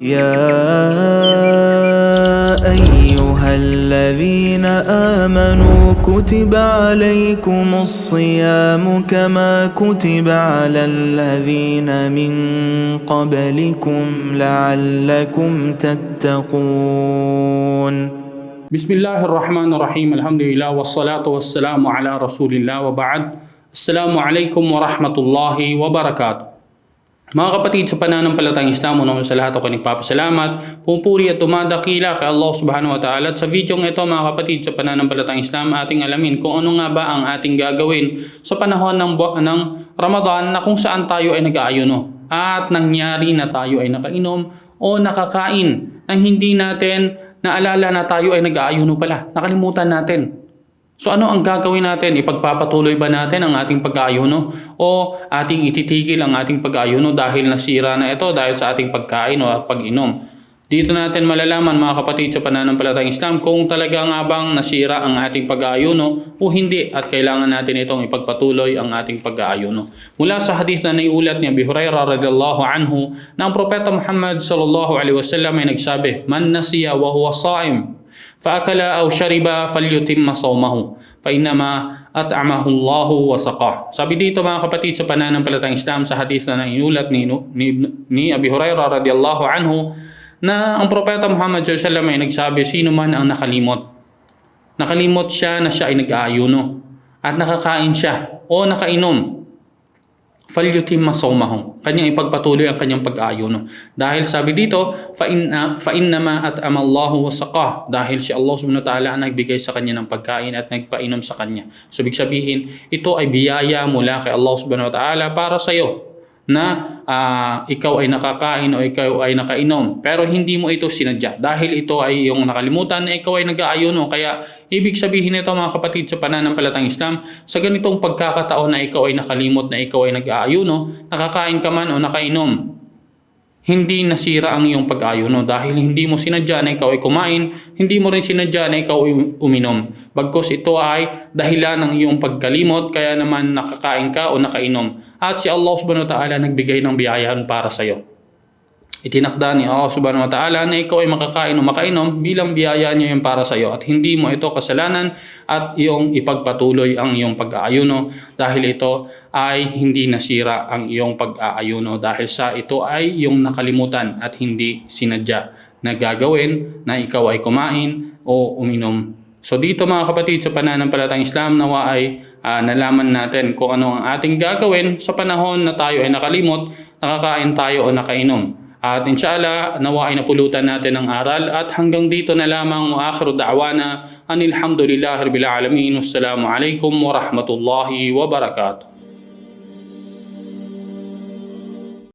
يا أيها الذين آمنوا كتب عليكم الصيام كما كتب على الذين من قبلكم لعلكم تتقون. بسم الله الرحمن الرحيم. الحمد لله والصلاة والسلام على رسول الله وبعد. السلام عليكم ورحمة الله وبركاته. Mga kapatid sa pananampalatayang Islam, una sa lahat ako nagpapasalamat, pupuri at tumadakila kay Allah subhanahu wa ta'ala. At sa video ito mga kapatid sa pananampalatayang Islam, ating alamin kung ano nga ba ang ating gagawin sa panahon ng, ng Ramadan na kung saan tayo ay nag-aayuno. At nangyari na tayo ay nakainom o nakakain nang hindi natin naalala na tayo ay nag-aayuno pala. Nakalimutan natin. So ano ang gagawin natin? Ipagpapatuloy ba natin ang ating pag-aayuno? O ating ititigil ang ating pag-aayuno dahil nasira na ito dahil sa ating pagkain o pag-inom? Dito natin malalaman mga kapatid sa pananampalatayang Islam kung talaga nga bang nasira ang ating pag-aayuno o hindi at kailangan natin itong ipagpatuloy ang ating pag-aayuno. Mula sa hadith na naiulat ni Abi Hurairah radhiyallahu anhu na ang propeta Muhammad sallallahu alaihi wasallam ay nagsabi, "Man nasiya wa huwa sha'im فأكل أو شرب فليتم صومه فإنما أطعمه الله وسقاه. Sabi dito mga kapatid sa pananampalatayang Islam sa hadith na inulat ni, ni, ni Abi Hurairah radhiyallahu anhu na ang propeta Muhammad sallallahu alaihi wasallam ay nagsabi sino man ang nakalimot. Nakalimot siya na siya ay nag-aayuno at nakakain siya o nakainom falyutim masawmahu. Kanyang ipagpatuloy ang kanyang pag-aayuno. Dahil sabi dito, fa inna fa at amallahu wasaqah. Dahil si Allah subhanahu wa ta'ala ang nagbigay sa kanya ng pagkain at nagpainom sa kanya. So, ibig sabihin, ito ay biyaya mula kay Allah subhanahu wa ta'ala para sa iyo na ah, ikaw ay nakakain o ikaw ay nakainom. Pero hindi mo ito sinadya. Dahil ito ay yung nakalimutan na ikaw ay nag-aayuno. Kaya ibig sabihin nito mga kapatid sa pananampalatang Islam, sa ganitong pagkakataon na ikaw ay nakalimot na ikaw ay nag-aayuno, nakakain ka man o nakainom, hindi nasira ang iyong pag-ayuno dahil hindi mo sinadya na ikaw ay kumain, hindi mo rin sinadya na ikaw ay uminom. Bagkos ito ay dahilan ng iyong pagkalimot kaya naman nakakain ka o nakainom. At si Allah subhanahu wa ta'ala nagbigay ng biyayan para sa iyo. Itinakda ni Allah subhanahu wa ta'ala na ikaw ay makakain o makainom bilang biyaya niya yun para sa iyo at hindi mo ito kasalanan at iyong ipagpatuloy ang iyong pag-aayuno dahil ito ay hindi nasira ang iyong pag-aayuno dahil sa ito ay iyong nakalimutan at hindi sinadya na gagawin na ikaw ay kumain o uminom. So dito mga kapatid sa pananampalatang Islam nawa ay ah, nalaman natin kung ano ang ating gagawin sa panahon na tayo ay nakalimot, nakakain tayo o nakainom. At inshallah, nawa ay napulutan natin ang aral at hanggang dito na lamang wa akhiru da'wana anilhamdulillahi rabbil alamin. Wassalamu alaikum wa rahmatullahi wa barakatuh.